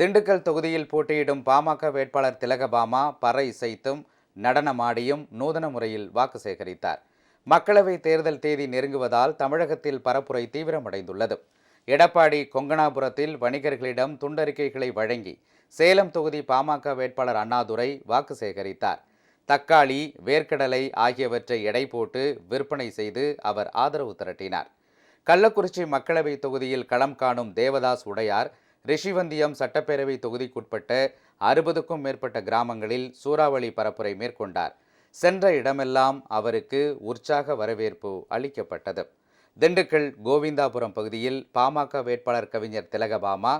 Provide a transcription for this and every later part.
திண்டுக்கல் தொகுதியில் போட்டியிடும் பாமக வேட்பாளர் திலகபாமா பறை இசைத்தும் நடனமாடியும் நூதன முறையில் வாக்கு சேகரித்தார். மக்களவை தேர்தல் தேதி நெருங்குவதால் தமிழகத்தில் பரப்புரை தீவிரமடைந்துள்ளது. எடப்பாடி கொங்கணாபுரத்தில் வணிகர்களிடம் துண்டறிக்கைகளை வழங்கி சேலம் தொகுதி பாமக வேட்பாளர் அண்ணாதுரை வாக்கு சேகரித்தார். தக்காளி வேர்க்கடலை ஆகியவற்றை எடை போட்டு விற்பனை செய்து அவர் ஆதரவு திரட்டினார். கள்ளக்குறிச்சி மக்களவை தொகுதியில் களம் காணும் தேவதாஸ் உடையார் ரிஷிவந்தியம் சட்டப்பேரவை தொகுதிக்குட்பட்ட அறுபதுக்கும் மேற்பட்ட கிராமங்களில் சூறாவளி பரப்புரை மேற்கொண்டார். சென்ற இடமெல்லாம் அவருக்கு உற்சாக வரவேற்பு அளிக்கப்பட்டது. திண்டுக்கல் கோவிந்தாபுரம் பகுதியில் பாமக வேட்பாளர் கவிஞர் திலகபாமா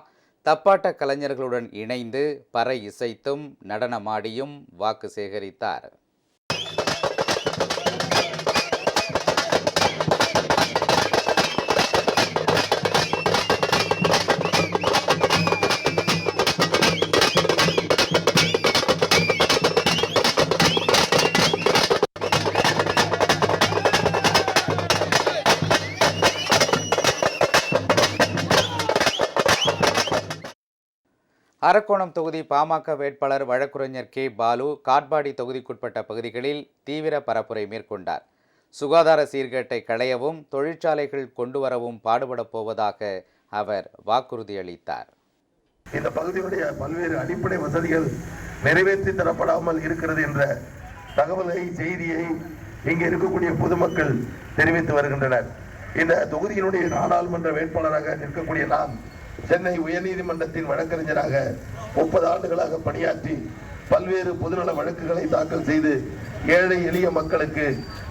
தப்பாட்ட கலைஞர்களுடன் இணைந்து பறை இசைத்தும் நடனமாடியும் வாக்கு சேகரித்தார். அரக்கோணம் தொகுதி பாமக வேட்பாளர் வழக்குரைஞர் கே. பாலு காட்பாடி தொகுதிக்குட்பட்ட பகுதிகளில் தீவிர பரப்புரை மேற்கொண்டார். சுகாதார சீர்கேட்டை களையவும் தொழிற்சாலைகள் கொண்டு வரவும் பாடுபடப் போவதாக அவர் வாக்குறுதி அளித்தார். இந்த பகுதியுடைய பல்வேறு அடிப்படை வசதிகள் நிறைவேற்றி தரப்படாமல் இருக்கிறது என்ற தகவலை செய்தியை இங்கே இருக்கக்கூடிய பொதுமக்கள் தெரிவித்து வருகின்றனர். இந்த தொகுதியினுடைய நாடாளுமன்ற வேட்பாளராக நிற்கக்கூடிய நான் சென்னை உயர்நீதிமன்றத்தின் வழக்கறிஞராக முப்பது ஆண்டுகளாக பணியாற்றி பல்வேறு பொதுநல வழக்குகளை தாக்கல் செய்து ஏழை எளிய மக்களுக்கு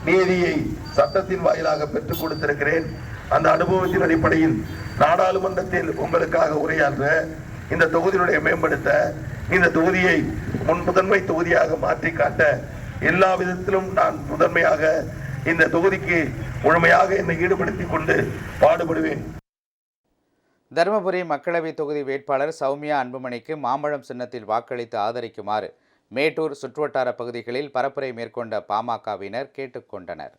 நீதியை சட்டத்தின் வாயிலாக பெற்றுக் கொடுத்திருக்கிறேன். அந்த அனுபவத்தின் அடிப்படையில் நாடாளுமன்றத்தில் உங்களுக்காக உரையாற்ற இந்த தொகுதியினுடைய மேம்படுத்த இந்த தொகுதியை முன் முதன்மை தொகுதியாக மாற்றி காட்ட எல்லா விதத்திலும் நான் முதன்மையாக இந்த தொகுதிக்கு முழுமையாக என்னை ஈடுபடுத்திக் கொண்டு பாடுபடுவேன். தருமபுரி மக்களவைத் தொகுதி வேட்பாளர் சௌமியா அன்புமணிக்கு மாம்பழம் சின்னத்தில் வாக்களித்து ஆதரிக்குமாறு. மேட்டூர் சுற்றுவட்டார பகுதிகளில் பரப்புரை மேற்கொண்ட பாமகவினர் கேட்டுக்கொண்டனர்